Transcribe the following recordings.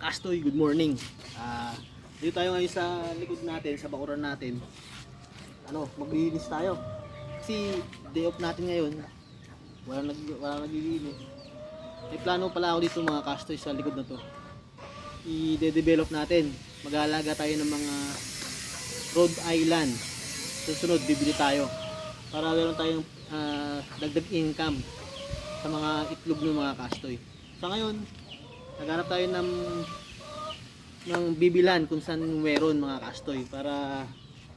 Kastoy, good morning. Ah, dito tayo ngayon sa likod natin, sa bakuran natin. Ano, maglilinis tayo. Kasi day off natin ngayon. Wala nag wala naglilinis. May plano pala ako dito mga Kastoy sa likod na to. I-develop natin. Mag-aalaga tayo ng mga Rhode Island. Susunod, bibili tayo. Para meron tayong ah, dagdag income sa mga itlog ng mga Kastoy. Sa ngayon, naghanap tayo ng ng bibilan kung saan meron mga kastoy para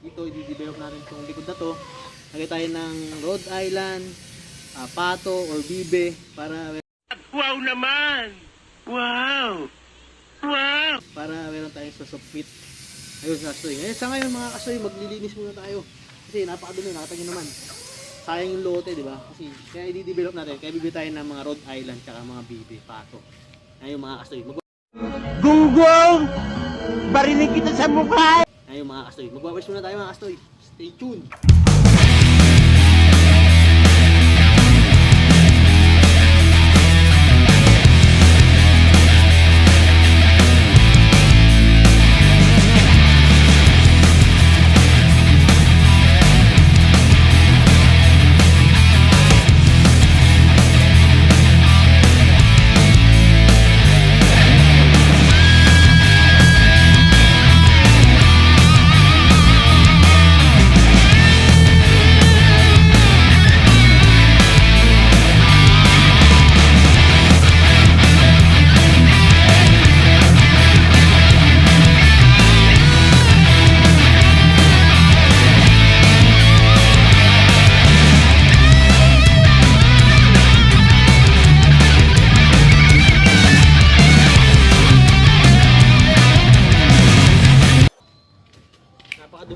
dito i-develop natin itong likod na to. Lagay tayo ng Rhode Island ah, pato or bibe para Wow naman! Wow! Wow! para meron tayong susupit ayun kastoy. Ngayon sa ngayon mga kastoy maglilinis muna tayo. Kasi napakadumi nakita nyo naman. Sayang yung lote di ba? Kasi kaya i-develop natin. Kaya bibili tayo ng mga Rhode Island tsaka mga bibe pato ayun mga kastoy mag Gunggong! Barinig kita sa mukha! Ayun mga kastoy, magwawalis muna tayo mga kastoy. Stay tuned!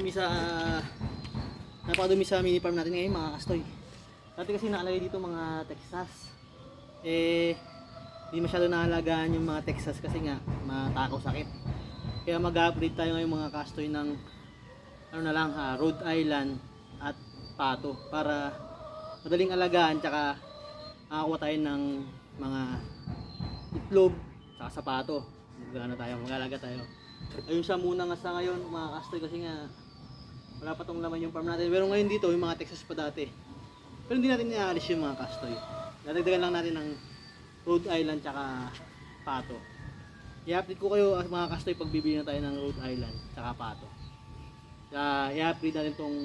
Napakadumi sa napakadumi sa mini farm natin ngayon mga kastoy. Dati kasi nakalagay dito mga Texas. Eh hindi masyado naalagaan yung mga Texas kasi nga matakaw sakit. Kaya mag-upgrade tayo ngayon mga kastoy ng ano na lang ha, Rhode Island at Pato para madaling alagaan tsaka makakuha tayo ng mga itlog tsaka sapato. Mag-ano tayo, mag-alaga tayo. Ayun siya muna nga sa ngayon mga kastoy kasi nga wala pa tong laman yung farm natin. Pero ngayon dito yung mga Texas pa dati. Pero hindi natin inaalis yung mga kastoy. Dadagdagan lang natin ng Rhode Island tsaka Pato. I-update ko kayo ah, mga kastoy pag bibili na tayo ng Rhode Island tsaka Pato. Kaya i-update natin tong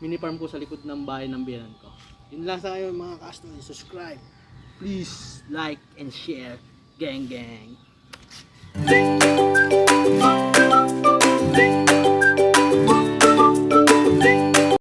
mini farm ko sa likod ng bahay ng biyanan ko. Yun lang sa ngayon mga kastoy. Subscribe. Please like and share. Gang gang.